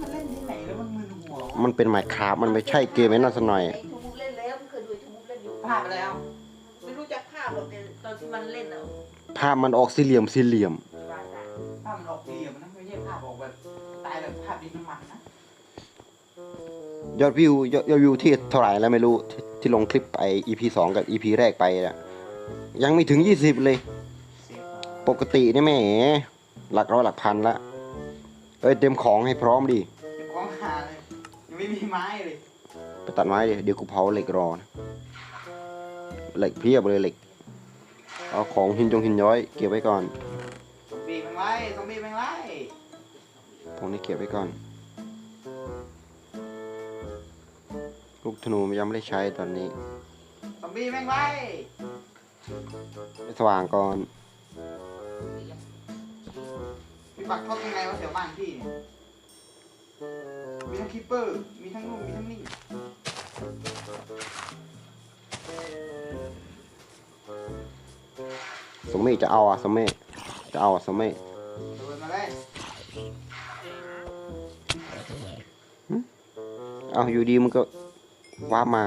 มันเล่นที่ไหนแล้วมันมึนหัววะมันเป็นไมค์คราฟมันไม่ใช่เกมไอ้นั่นสักหน่อย ไอ้ทูบูเล่นแล้วเคยดูไอ้ทูบูเล่นอยู่พลาดไปแล้วไม่รู้จักภาพหรอกแต่ตอนที่มันเล่นอะภาพมันออกสี่เหลี่ยมสี่เหลี่ยมว่าได้ภาพมันออกดีอะมันไม่ใช่ภาพออกแบบตายแบบภาพดินน้ำมันนะยอดวิวยอดยอดวิวที่เท่าไหร่แล้วไม่รู้ที่ที่ลงคลิปไป EP สองกับ EP แรกไปอะยังไม่ถึง 20 เลย เสียปกตินี่แหม่หลักร้อยหลักพันละ เอ้ยเตรียมของให้พร้อมดิเป็นของหาเลยยังไม่มีไม้เลยไปตัดไม้ดิเดี๋ยวกูเผาเหล็กรอนะเหล็กเพียบเลยเหล็กเอาของหินจงหินย้อยเก็บไว้ก่อนซอมบี้แมงไล่ซอมบี้แมงไล่พวกนี้เก็บไว้ก่อนลูกธนูยังไม่ได้ใช้ตอนนี้ซอมบี้แมงไล่ไปสว่างก่อน พี่ปักทอดยังไงวะแถวบ้านพี่เนี่ยมีทั้งคิปเปอร์ มีทั้งนู่นมีทั้งนี่สมเมจะเอาอะสมเมจะเอาอะสมเมโดนมาเลยเอาอยู่ดีมันก็ว้าบมา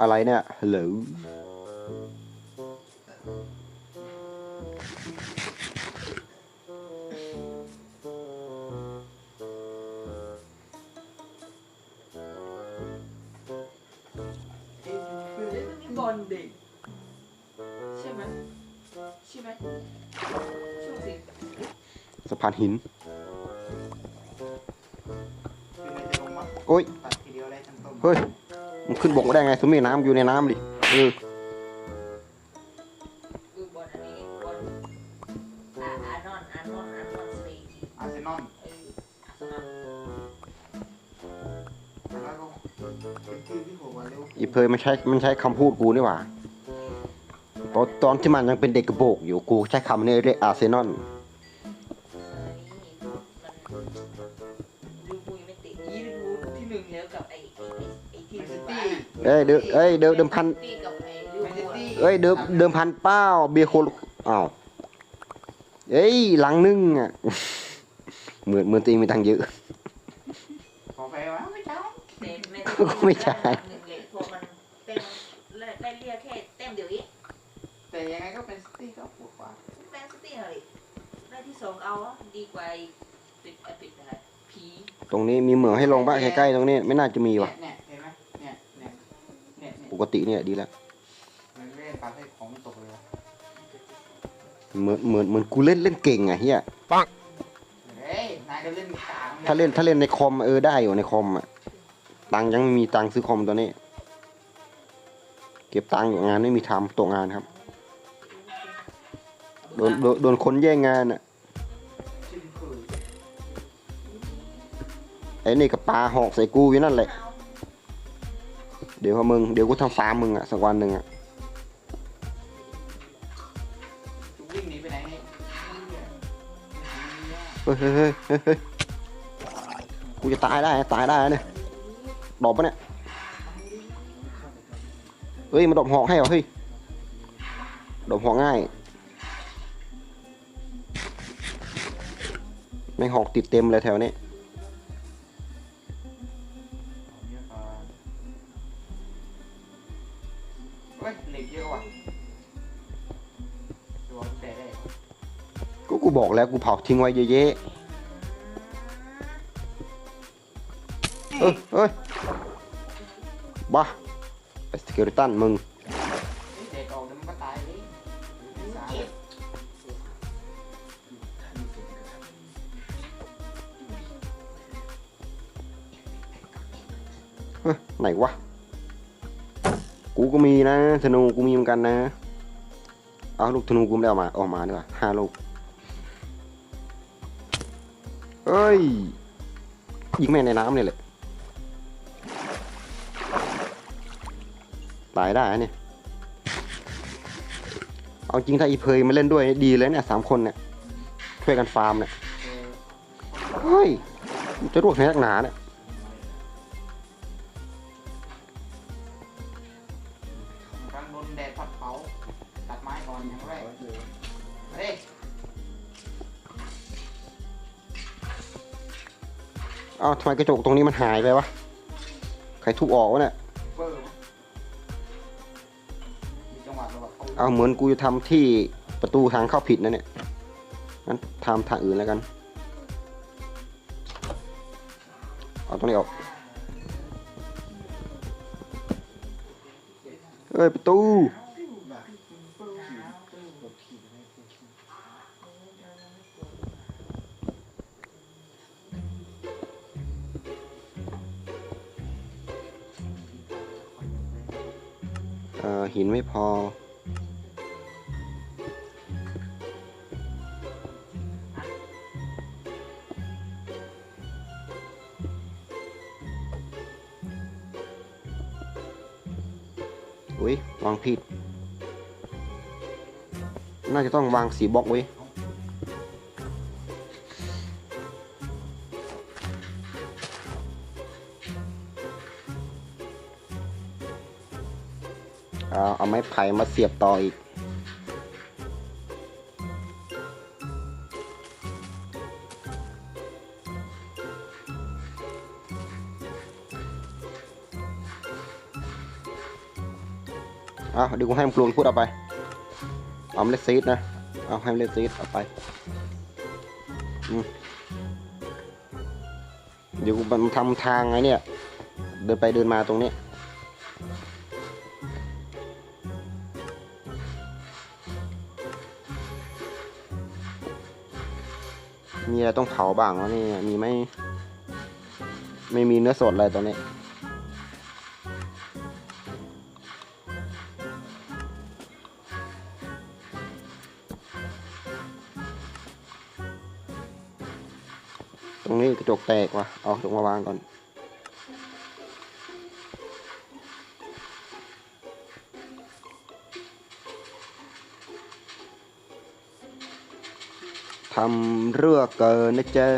อะไรเนี่ยฮัลโหล อลเด็ก ใช่ไหมใช่ไหมช่วงสิสะพานหินคือมันจะลงมาโอ้ย ตัดทีเดียวได้ทั้งต้น เฮ้ย มันขึ้นบกมาได้ไงสมเมน้ำอยู่ในน้ำดิเออ ยมันใช้มันใช้คำพูดกูนี่หว่าตอนตอนที่มันยังเป็นเด็กกระโปกอยู่กูใช้คำนี้เรียกอาร์เซนอลเออนี่มันลิเวอร์พูลยังไม่ติดยี่ลิเวอร์พูลที่หนึ่งแล้วกับไอ้ไอ้ไอ้ไอ้ทีมสุดท้ายเอ้ยเดิมเอ้ยเดิมเดิมพันตีกับไอ้ลิเวอร์พูลอะเอ้ยเดิมเดิมพันเป้าเบียร์โคลอ้าวเอ้ยหลังนึงอะเหมือนเหมือนตัวเองมีตังค์เยอะขอไปวะไม่ใช่แต่ไม่ไม่ใช่ ดีกว่าไอ้ปิดไอ้ปิดอะไรผีตรงนี้มีเหมืองให้ลงบ้างใกล้ๆตรงนี้ไม่น่าจะมีว่ะ เนี่ยเนี่ยเห็นไหมเนี่ยเนี่ยเนี่ยเนี่ยปกติเนี่ยดีแล้ว มันเล่นปาให้ของมันตกเลยวะเหมือนเหมือนเหมือนกูเล่นเล่นเก่งอะเฮียเฮ้ยนายก็เล่นกลางถ้าเล่นถ้าเล่นในคอมเออได้อยู่ในคอมอะตังค์ยังไม่มีตังค์ซื้อคอมตัวนี้ เก็บตังค์อยู่งานไม่มีทำตกงานครับ โดนโดนโดนคนแย่งงานอะ ไอ้นี่กับปลาหอกใส่กูอยู่นั่นแหละ เดี๋ยวพอมึง เดี๋ยวกูทำฟาร์มมึงอะสักวันหนึ่งอะจะวิ่งหนีไปไหนเนี่ยเฮ้ยเฮ้ยเฮ้ยเฮ้ยเฮ้ยกูจะตายได้นะตายได้นะเนี่ยดอกปะเนี่ยเฮ้ยมันดอกหอกให้เหรอเฮ้ยดอกหอกง่ายแม่งหอกติดเต็มเลยแถวนี้ แล้วกูเผาทิ้งไว้เยอะแยะเอ้ยเอ้ยบ้าไอ้สเกลตันมึงเด็กออกแล้วมันก็ตายเลยไหนวะ กูก็มีนะธนูกูมีเหมือนกันนะ เอาลูกธนูกูไม่ได้เอามาเอามาดีกว่าห้าลูก เฮ้ย ยิงแม่งในน้ำเนี่ยแหละ ตายได้นะเนี่ย เอาจริงถ้าอีเพยมาเล่นด้วยดีเลยเนี่ยสามคนเนี่ย ช่วยกันฟาร์มเนี่ย เฮ้ย จะรวกแหกหนาเนี่ย ทำไมกระจกตรงนี้มันหายไปวะ ใครทุบออกวะเนี่ยเบอร์มั้งมีจังหวะระหว่างเขาเอาเหมือนกูจะทำที่ประตูทางเข้าผิดนะเนี่ย งั้นทำทางอื่นแล้วกัน เอาตรงนี้ออก เอ้ยประตู ไม่พอ อุ้ยวางผิด น่าจะต้องวางสีบล็อกไว้ เอาเอาไม้ไผ่มาเสียบต่ออีกเอาเดี๋ยวกูให้มันปลูนพูดเอาไป เอาเมล็ดซีดนะ เอาให้เมล็ดซีดเอาไป อืมเดี๋ยวกูมันทำทางไงเนี่ย เดินไปเดินมาตรงนี้ มีอะไรต้องเผาบ้างวะนี่มีไหมไม่มีเนื้อสดอะไรตอนนี้ ตรงนี้กระจกแตกว่ะ เอาถุงมาวางก่อน ทำเรือเกินนะเจ๊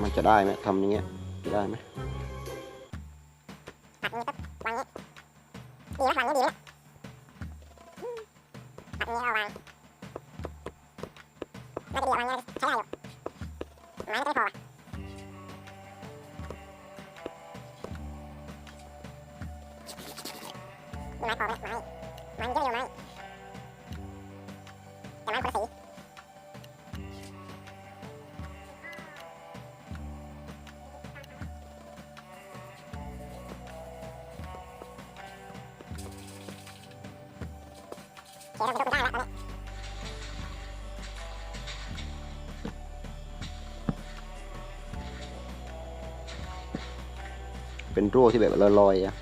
มันจะได้ไหมทำอย่างเงี้ยจะได้ไหมดีไหมวางนี้ดีไหมตัดนี้เอาวางน่าจะดีวางนี้ใช้ได้อยู่ ไม้ไม่พอมีไม้พอไหมไม้ไม้ เป็นรั่วที่แบบลอยๆอะ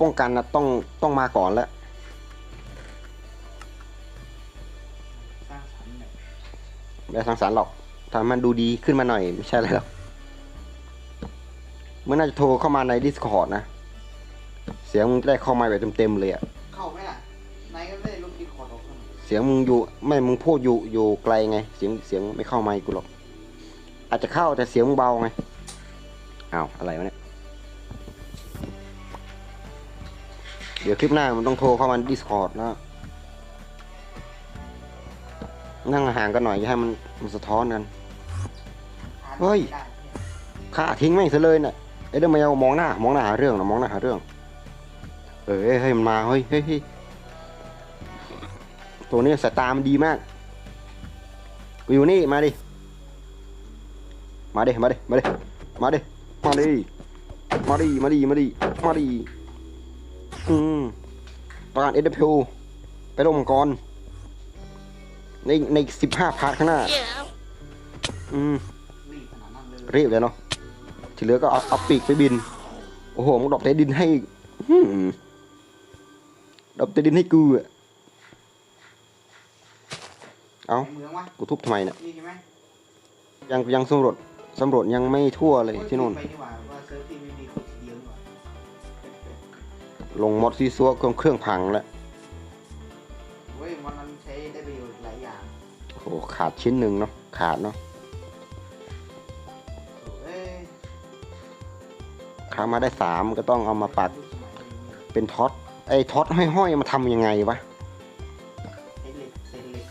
ป้องกันนะต้องต้องมาก่อนแล้วสร้างสรรค์เนี่ยไม่ได้ทางสารหรอกทำให้มันดูดีขึ้นมาหน่อยไม่ใช่อะไรหรอกเมื่อน่าจะโทรเข้ามาใน Discord นะ เสียงมึงจะได้เข้ามาแบบเต็มๆเลยอะเข้าไหมล่ะนายก็ไม่ได้ลบดีคอร์ดออกข้างเสียงมึงอยู่ไม่มึงพูดอยู่อยู่ไกลไง เสียงเสียงไม่เข้าไมค์กูหรอก อาจจะเข้าแต่เสียงมึงเบาไงอ้าวอะไรวะเนี่ย ดี๋ยวคลิปหน้ามันต้องโทรเข้ามา Discord นะ นั่งห่างกันหน่อย อย่าให้มันมันสะท้อนกัน เฮ้ยไม่ได้ฆ่าทิ้งแม่งซะเลยน่ะไอ้เดอร์แมวมองหน้า มองหน้าหาเรื่องนะมองหน้าหาเรื่อง เออเฮ้ยเฮ้มันมาเฮ้ยเฮ้ยเฮ้ยตัวนี้สายตามันดีมากกูอยู่นี่มาดิ มาดิ มาดิ มาดิ มาดิ มาดิ มาดิ มาดิ มาดิ มาดิ อืมประกาศเอเดพิวไปลงมังกร ในในสิบห้าพาร์ทข้างหน้า อืมรีบขนาดนั้นรีบเลยเนาะที่เหลือก็เอาเอาปีกไปบิน โอ้โหมึงดอกเตดินให้อื้อหือดอกเตดินให้กูอะเอาในเมืองวะกูทุบทำไมเนี่ยนี่ใช่ไหมยังยังสำรวจสำรวจยังไม่ทั่วเลยที่นู่น ไปนี่หว่าว่าเซิร์ฟที่ไม่มีคนทีเดียวนี่หว่า ลงมอดซีซัวเครื่องเครื่องพังแล้วเว้ยมันมันใช้ได้ประโยชน์หลายอย่างโอ้โหขาดชิ้นหนึ่งเนาะขาดเนาะเอ้ยขามาได้สามก็ต้องเอามาปักยุคสมัยนี้เป็นท็อตไอ้ท็อตห้อยๆมาทำยังไงวะใช้เหล็กเศษเหล็ก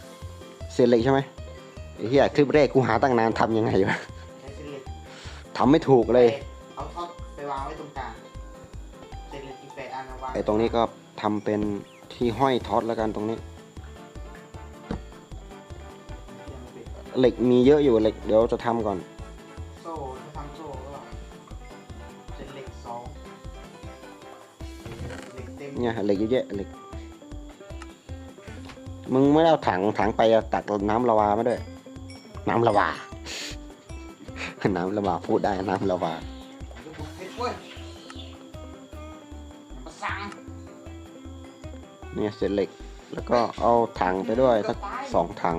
เศษเหล็กใช่ไหมไอ้เหี้ยคลิปแรกกูหาตั้งนานทำยังไงวะใช้เศษเหล็กทำไม่ถูกเลยเอา อันมาวางไอ้ตรงนี้ก็ทำเป็นที่ห้อยท็อตแล้วกันตรงนี้ยังไม่เป็นเหล็กมีเยอะอยู่เหล็กเดี๋ยวจะทำก่อน โซ่ถ้าทำโซ่ก็เศษเหล็กสองเหล็กเต็มเนี่ยเหล็กเยอะแยะเหล็กมึงไม่ได้เอาถังถังไปอะตักน้ำละวามาด้วย น้ำละวา น้ำละวาพูดได้น้ำละวา เนี่ยเศษเหล็ก แล้วก็เอาถังไปด้วยสักสองถัง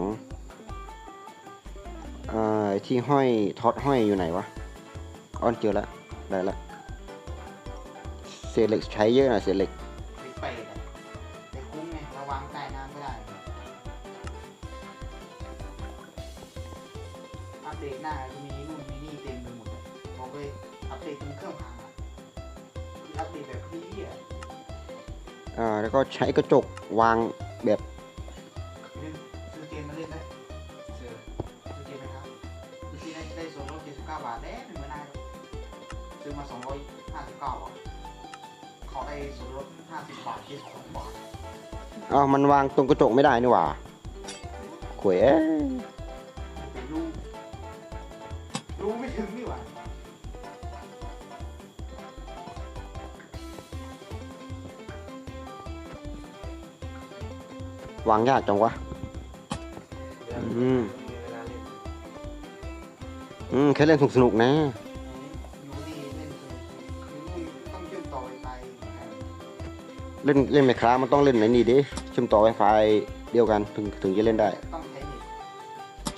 อ่าที่ห้อยท็อตห้อยอยู่ไหนวะอ้อนเจอแล้วได้แล้วเศษเหล็กใช้เยอะหน่อยเศษเหล็ก ช้กระจกวางแบบซื้อเกมมาเล่นไหมซื้อซื้อเกมไหมครับซื้อได้ได้ส่วนลด79บาทแน่หนึ่งไม่ไหรอซื้อมา259อะเขาได้ส่วนลด50บาท72บาทอ้ามันวางตรงกระจกไม่ได้นี่หว่าขวยเอ้ วางยากจังวะ อืม อืมแค่เล่นสนุกๆนะอยู่นี่เล่นอยู่นู่นต้องเชื่อมต่อไหมือนกันเล่นเล่นไมครามันต้องเล่นไหนนี่ดิเชื่อมต่อ Wi-Fi เดียวกันถึงถึงจะเล่นได้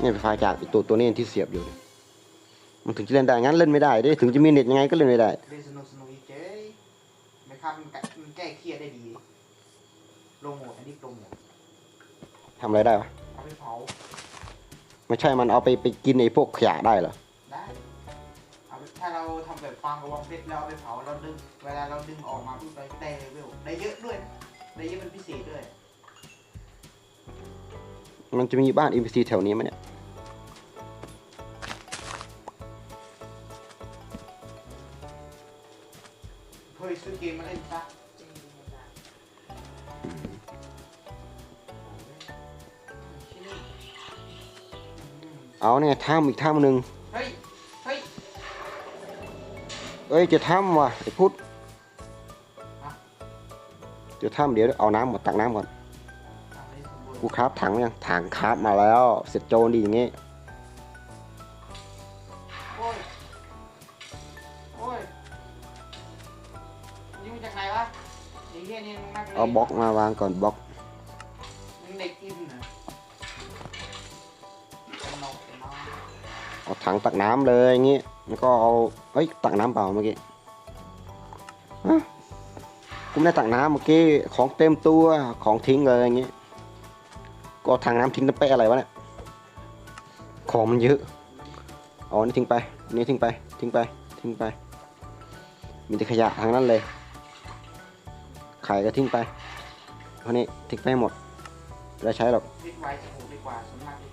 เนี่ย Wi-Fi จากตัวตัวนี้ที่เสียบอยู่ มันถึงจะเล่นได้ งั้นเล่นไม่ได้ดิถึงจะมีเน็ตยังไงก็เล่นไม่ได้เล่นสนุกสนุกเจ๊ไม่ครับมันแก้มันแก้เครียดได้ดีโปรโมทอันนี้โปรโมท ทำอะไรได้วะ เอาไปเผาไม่ใช่มันเอาไปไปกินไอ้พวกขยะได้เหรอ ได้เอาไปถ้าเราทำแบบฟังกับวงเพชรแล้วเอาไปเผาเราดึง เวลาเราดึงออกมาปุ๊บเราได้เลเวลได้เยอะด้วยนะได้เยอะเป็นพิเศษด้วย มันจะมีบ้าน NPC แถวนี้ไหมเนี่ย เฮ้ยซื้อเกมมาเล่นซะ เอาเนี่ยถ้ำอีกถ้ำหนึ่งเฮ้ย เฮ้ย เอ้ยจะถ้ำว่ะไอ้พุทธฮะจะถ้ำเดี๋ยวเอาน้ำก่อนตักน้ำก่อนทำให้สมบูรณ์กูคราฟถังยังถังคราฟมาแล้ว เสร็จโจรดีอย่างงี้โอ้ยโอ้ยนี่มาจากไหนวะไอ้เหี้ยนี่มึงนักเลงเอาบล็อกมาวางก่อนบล็อก ถังตักน้ำเลยอย่างงี้แล้วก็เอาเอ้ยตักน้ำเปล่าเมื่อกี้กูไม่ได้ตักน้ำเมื่อกี้ของเต็มตัวของทิ้งเลยอย่างงี้ก็ถังน้ำทิ้งน้ำเป๊ะอะไรวะเนี่ยของมันเยอะเอาอันนี้ทิ้งไปอันนี้ทิ้งไปทิ้งไปทิ้งไป มีแต่ขยะทางนั้นเลยไข่ก็ทิ้งไปเพราะนี้ทิ้งไปหมดไม่ได้ใช้หรอกพิษไวสมุกดีกว่าส่วนมาก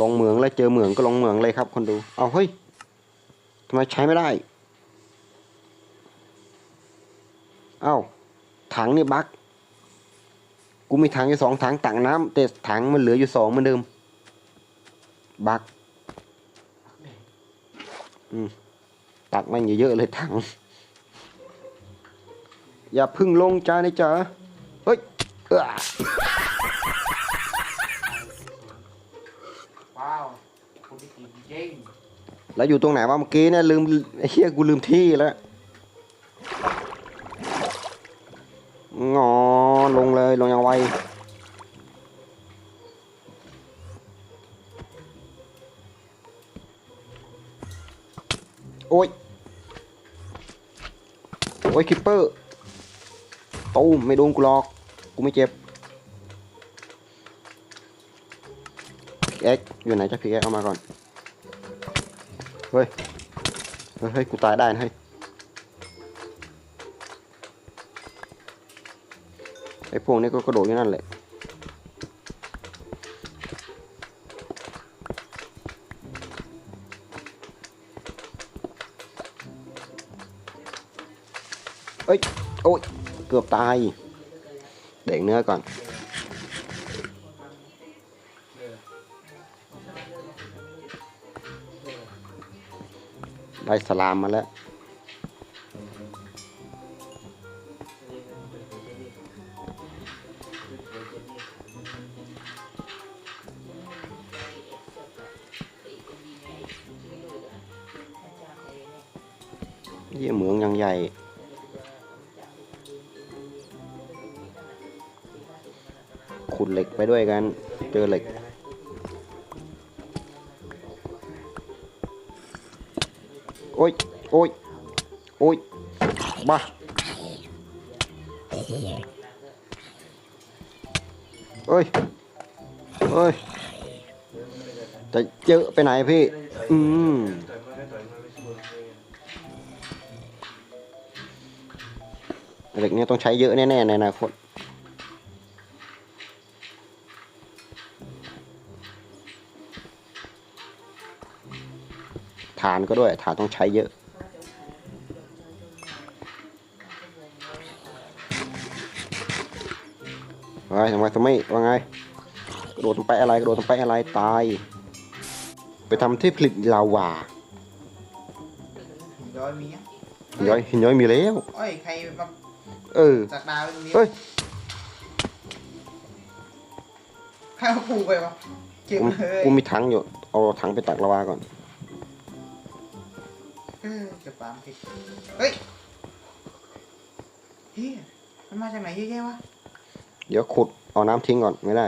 ลงเหมืองแล้วเจอเหมืองก็ลงเหมืองเลยครับคนดู เอาเฮ้ยทำไมใช้ไม่ได้ เอ้าถังนี่บักกูมีถังอยู่สองถังตักน้ำแต่ถังมันเหลืออยู่สองเหมือนเดิม บักอืมตักมันเยอะๆเลยถัง อย่าพึ่งลงจ้านี่จ้า ว้าวคุณที่กินจริงแล้วอยู่ตรงไหนวะเมื่อกี้เนี่ยลืมไอ้เหี้ยกูลืมที่แล้วงอลงเลยลงยังไวโอ้ย โอ้ยคิปเปอร์ตูมไม่โดนกูหรอก ไม่เจ็บเอ็กอยู่ไหนจะพีเอ็กเอามาก่อน เฮ้ย เฮ้ย กูตายได้นะเฮ้ยไอ้พวกนี้ก็กระโดดอยู่นั่นแหละเอ้ย โอ้ย เกือบตาย กเนื้อก่อน ได้สลามมาแล้วเยี่ยเหมืองยังใหญ่ ขุดเหล็กไปด้วยกัน เจอเหล็ก โอ้ย โอ้ย โอ้ยบ้าเอ้ยเอ้ย จะเจอไปไหนพี่ อืมเหล็กเนี่ยต้องใช้เยอะแน่ๆในอนาคต ฐานก็ด้วยฐานต้องใช้เยอะเฮ้ยทำไมทำไมว่าไงกระโดดลงไปอะไรกระโดดลงไปอะไรตาย ไปทำที่ผลิตลาวาย้อยมีอะหินย้อยหินย้อยมีแล้วเอ้ยใครมาเออจากดาวตรงนี้เฮ้ยใครมาปลูกไปวะเก็บกูเลยกูมีถังอยู่เอาถังไปตักลาวาก่อน เออเก็บปามผิดเฮ้ยเฮียมันมาจากไหนเยอะแยะวะ เดี๋ยวขุดเอาน้ำทิ้งก่อนไม่ได้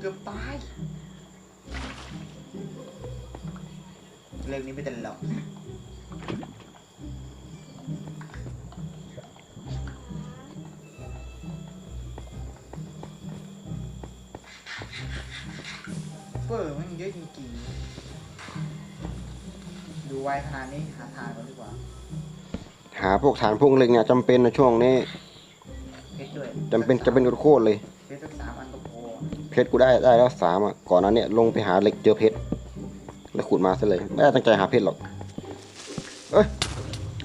เกือบตายเรื่องนี้ไม่ตลกาพวกฐานพวกเหล็กเนี่ยจำเป็นนะช่วงนี้เพชรด้วยจำเป็นจะเป็นโคตรๆเลย เพชรสักสามอันก็พอเพชรกูได้ได้แล้วสามอะก่อนนั้นเนี่ยลงไปหาเหล็กเจอเพชรแล้วขุดมาซะเลยไม่ได้ตั้งใจหาเพชรหรอกเอ้ย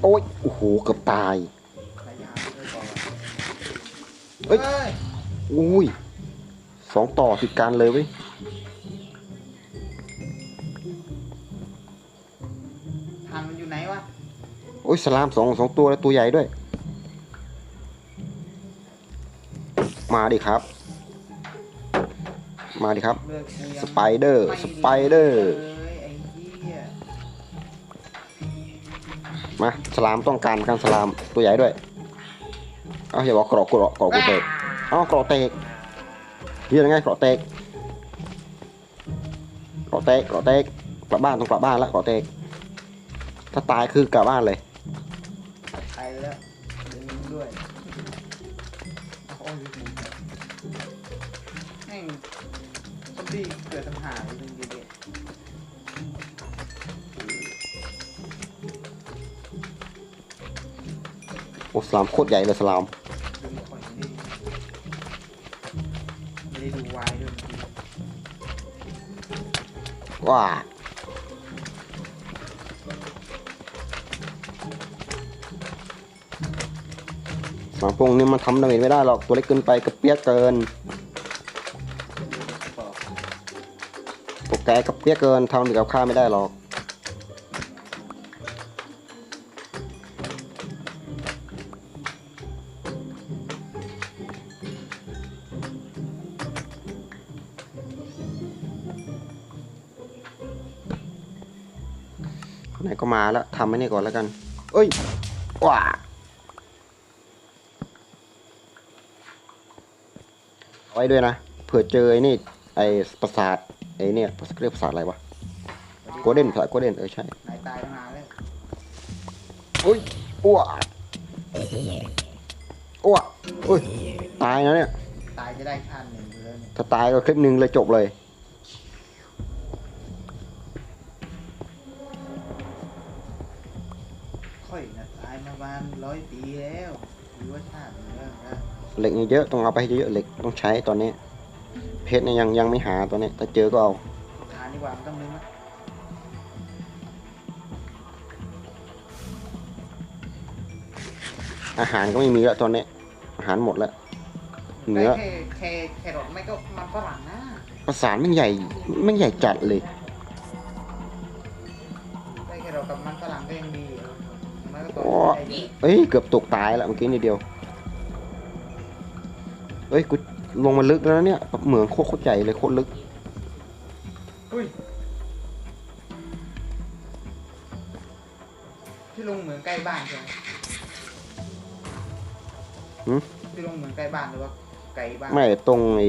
โอ้ยโอ้โหเกือบตายระยะด้วยก่อนเฮ้ย เฮ้ย อุ้ยสองต่อติดกันเลยเว้ย โอ้ยสลามสองสองตัวแล้วตัวใหญ่ด้วย มาดิครับ มาดิครับ สไปเดอร์สไปเดอร์มาสลามต้องการกันสลามตัวใหญ่ด้วยเอาอย่าบอกกรอกกรอกกรอกกูเตกเอากรอกเตกเฮียยังไงกรอกเตกกรอกเตกกรอกเตกกลับบ้านต้องกลับบ้านแล้วกรอกเตกถ้าตายคือกลับบ้านเลย ซี่เกิดปัญหาเลยตรงนี้เด็ดโอ้สลามโคตรใหญ่เลยสลาม ดูคอยนี่ไม่ได้ดูวายด้วยเมื่อกี้ว้าสามพวกนี้มันทำดาเมจไม่ได้หรอก ตัวเล็กเกินไปกระเปียกเกิน ลกับเพี้ยเกินทำกับข้าไม่ได้หรอก ไหนก็มาแล้วทำไม่นี่ก่อนแล้วกัน เอ้ย ว้าไว้ด้วยนะ เผื่อเจอไอ้นี่ ไอ้ประสาท ไอ้เนี่ยเรียกประสาทอะไรวะโกลเด้นประสาทโกลเด้นเออใช่นายตายตั้งนานแล้วอุ้ยอ้วอ้วอุ้ยตายนะเนี่ยตายจะได้ชาติหนึ่งเลยเนี่ยถ้าตายก็คลิปหนึ่งเลยจบเลยค่อยนะตายมาประมาณร้อยปีแล้วหรือว่าชาติหนึ่งแล้วนะเหล็กนี่เยอะต้องเอาไปให้เยอะเหล็กต้องใช้ตอนนี้ เพชรเนี่ยยังยังไม่หาตอนนี้ถ้าเจอก็เอาทานดีกว่าไม่ต้องนึกนะอาหารก็ไม่มีแล้วตอนนี้ อาหารหมดแล้วเนื้อได้แค่แค่แค่รถไม่ก็มันฝรั่งนะประสานมันใหญ่มันใหญ่จัดเลยได้แค่รถกับมันฝรั่งก็ยังดีอยู่มันก็ต่อโอ้ได้เยอะเอ้ยเกือบตกตายแล้วเมื่อกี้นิดเดียวเอ้ยกู ลงมาลึกแล้วนะเนี่ยเหมืองโคตรโคตรใหญ่เลยโคตรลึกอุ้ยที่ลงเหมืองใกล้บ้านใช่ไหมหืมที่ลงเหมืองใกล้บ้านหรือว่าไกลบ้านไม่ตรงไอ้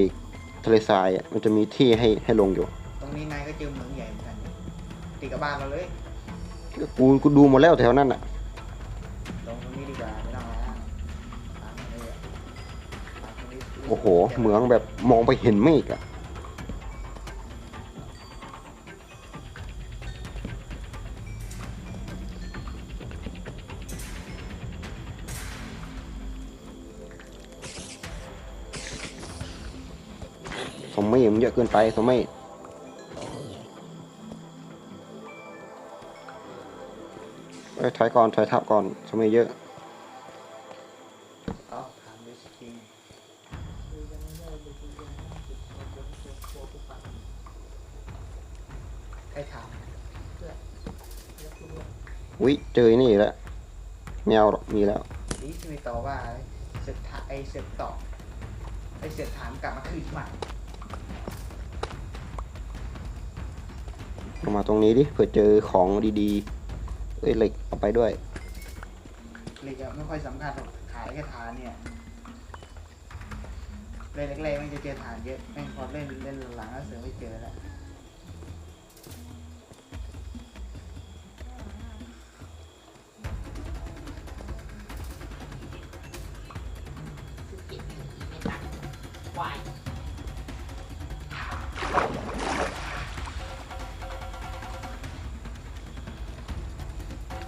ทะเลทรายอะมันจะมีที่ให้ให้ลงอยู่ตรงนี้นายก็เจอเหมืองใหญ่เหมือนกันติดกับบ้านเราเลย กูกูดูหมดแล้วแถวนั้นอะ โอ้โห เหมืองแบบมองไปเห็นเมฆอะสมัยมันเยอะเกินไปสมัยเอ้ยถอยก่อนถอยทับก่อนสมัยเยอะ เอาถามดูสกิน ใครถามอุ้ยเจอไอ้นี่อีกแล้วแมวหรอกมีแล้วดีที่ไม่ตอบว่าเสือกถามไอเสือกตอบไอเสือกถามกลับมาคืนใหม่เอามาตรงนี้ดิเผื่อเจอของดีๆเอ้ยเหล็กเอาไปด้วย เลยจะไม่ค่อยสำคัญหรอกขายแค่ฐานเนี่ยเล่นแรกๆมันจะเจอฐานเยอะแม่งพอเล่นเล่นหลังๆแล้วเสือไม่เจอแล้วว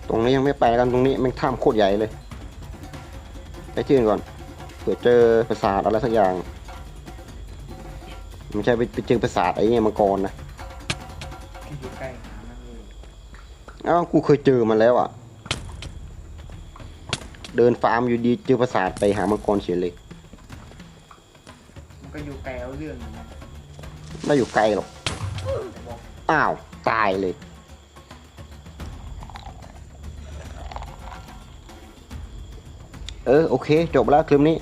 ตรงนี้ยังไม่ไปกันตรงนี้แม่งถ้ำโคตรใหญ่เลย ไปที่อื่นก่อนเผื่อเจอปราสาทอะไรสักอย่างไม่ใช่ไปไปเจอปราสาทไอ้เนี่ยมังกรนะที่อยู่ใกล้ฐานนั่นเลยเอ้ากูเคยเจอมันแล้วอะ เดินฟาร์มอยู่ดีเจอปราสาทไปหามังกรเฉยเลยมันก็อยู่ไกลเอาเรื่องอยู่นะไม่อยู่ไกลหรอกแต่บอกอ้าวตายเลย เออโอเค จบแล้วคลิปนี้